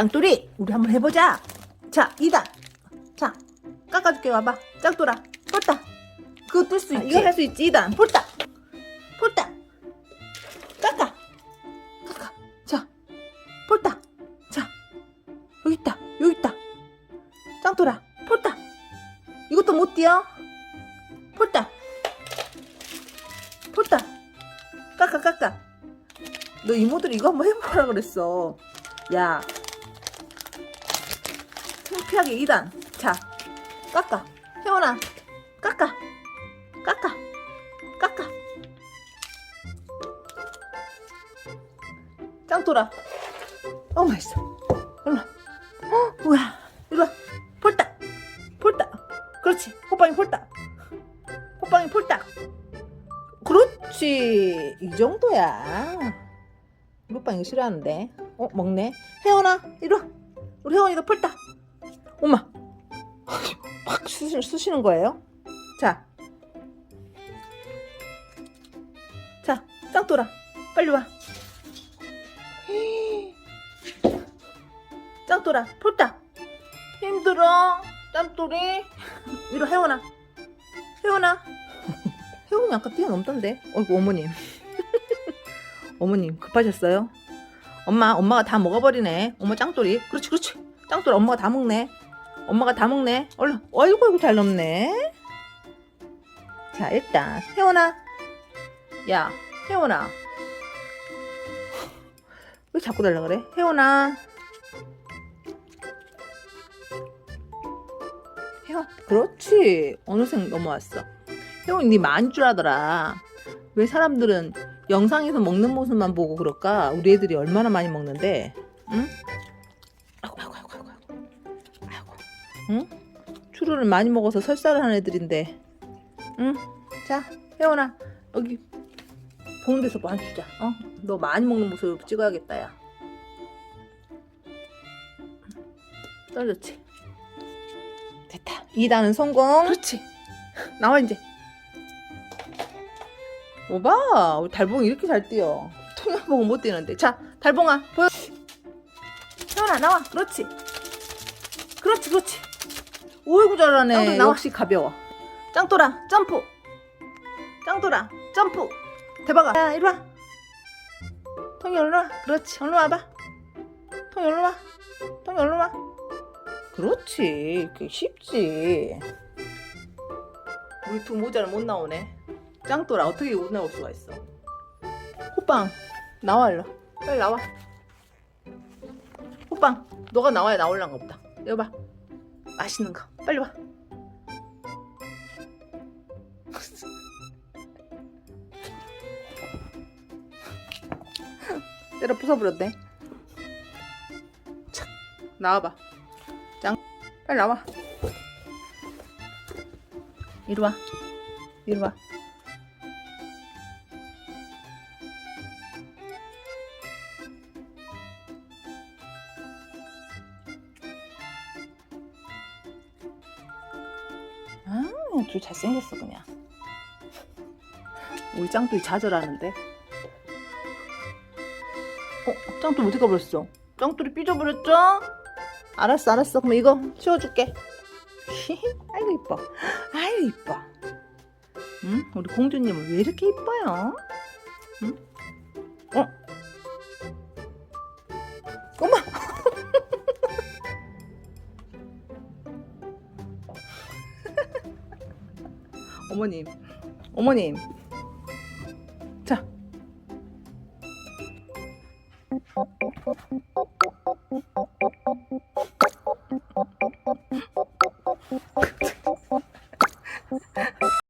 짱돌이 우리 한번 해보자. 자 2단 자 깎아줄게 와봐. 짱돌아 폴딱 그거 뜰수 아, 있지? 이거 할 수 있지 2단. 폴딱 폴딱 깎아. 깎아. 자 폴딱 자 여기 있다. 여기 있다. 짱돌아 폴딱 이것도 못 뛰어? 폴딱 폴딱 깎아 깎아. 너 이모들 이거 한번 해보라 그랬어. 야 창피하게 2단. 자 깎아. 혜원아 깎아. 깎아. 깎아. 짱돌아. 어 맛있어. 일로와. 어 뭐야. 일로 와. 폴딱 폴딱 그렇지. 호빵이 폴딱 호빵이 폴딱 그렇지. 이 정도야. 이거 싫어하는데. 어 먹네. 혜원아 이리와. 우리 혜원이가 폴딱 엄마 막 쑤시, 쑤시는 거예요 자 자, 짱돌아, 빨리 와. 짱돌아, 폴딱. 힘들어, 짱돌이. 와, 혜원아. 혜원아. 혜원이 아까 뛰어넘던데. 어이구, 어머님. 어머님, 급하셨어요? 엄마, 엄마가 다 먹어버리네. 엄마 짱돌이. 그렇지, 그렇지. 짱돌아, 엄마가 다 먹네. 엄마가 다 먹네. 얼른, 어이구, 어이구, 잘 넘네. 자, 일단, 혜원아. 야, 혜원아. 왜 자꾸 달라 그래? 혜원아. 혜원, 그렇지. 어느새 넘어왔어. 혜원이 니 많이 줄 알더라. 왜 사람들은 영상에서 먹는 모습만 보고 그럴까? 우리 애들이 얼마나 많이 먹는데, 응? 응? 추루를 많이 먹어서 설사를 한 애들인데, 응? 자, 혜원아, 여기 보는 데서 많이 주자. 어? 너 많이 먹는 모습 찍어야겠다, 야. 떨렸지? 됐다. 2단은 성공. 그렇지. 나와, 이제. 오봐. 우리 달봉이 이렇게 잘 뛰어. 통영 보고 못 뛰는데. 자, 달봉아, 보여. 혜원아, 나와. 그렇지. 그렇지, 그렇지. 오이구 잘하네. 역시 가벼워. 짱돌아, 점프. 짱돌아, 점프. 대박아. 야, 이리 와. 통이 얼른 와. 그렇지. 얼른 와봐. 통이 얼른 와. 통이 얼른 와. 그렇지. 그게 쉽지. 우리 두 모자는 못 나오네. 짱돌아, 어떻게 못 나올 수가 있어. 호빵, 나와, 일로. 빨리 나와. 호빵, 너가 나와야 나올란가 보다. 이거 봐. 맛있는 거. 빨리 와. 때려 부숴버렸네. 참, 나와봐. 짱, 빨리 나와. 이리 와. 이리 와. 아, 둘 잘생겼어 그냥. 우리 짱돌이 좌절하는데. 어, 짱돌 어디 가버렸어? 짱돌이 삐져버렸죠? 알았어, 알았어. 그럼 이거 치워줄게. 아이고 이뻐. 아이고 이뻐. 응? 우리 공주님은 왜 이렇게 이뻐요? 응? 어? 엄마! 어머님, 어머님. 자.